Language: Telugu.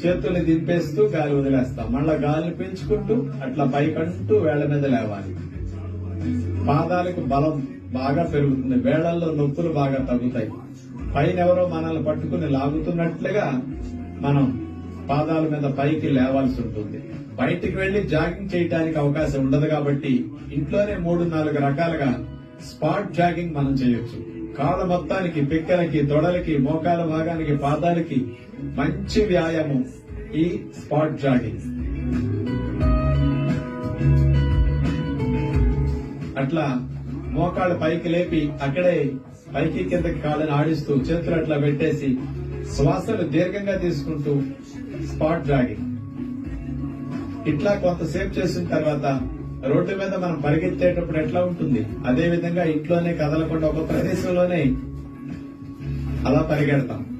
చేతుల్ని దింపేస్తూ గాలి వదిలేస్తాం. మళ్ళా గాలిని పెంచుకుంటూ అట్లా పైకంటూ వేళ్ళ మీద లేవాలి. పాదాలకు బలం బాగా పెరుగుతుంది. వేళ్ళలో నొప్పులు బాగా తగ్గుతాయి. పైన ఎవరో మనల్ని పట్టుకుని లాగుతున్నట్లుగా మనం పాదాల మీద పైకి లేవాల్సి ఉంటుంది. బయటికి వెళ్ళి జాగింగ్ చేయడానికి అవకాశం ఉండదు కాబట్టి ఇంట్లోనే మూడు నాలుగు రకాలుగా స్పాట్ జాగింగ్ మనం చేయొచ్చు. కాళ్ళ మొత్తానికి పిక్కలకి తొడలకి మోకాల భాగానికి పాదాలకి మంచి వ్యాయామం ఈ స్పాట్ జాగింగ్. అట్లా మోకాళ్ళు పైకి లేపి అక్కడే పైకి కిందకి కాళ్ళని ఆడిస్తూ చేతులు అట్లా పెట్టేసి శ్వాసలు దీర్ఘంగా తీసుకుంటూ స్పాట్ జాగింగ్. ఇట్లా కొంతసేపు చేసిన తర్వాత రోడ్డు మీద మనం పరిగెత్తేటప్పుడు ఎట్లా ఉంటుంది? అదే విధంగా ఇంట్లోనే కదలకుండా ఒక ప్రదేశంలోనే అలా పరిగెడతాం.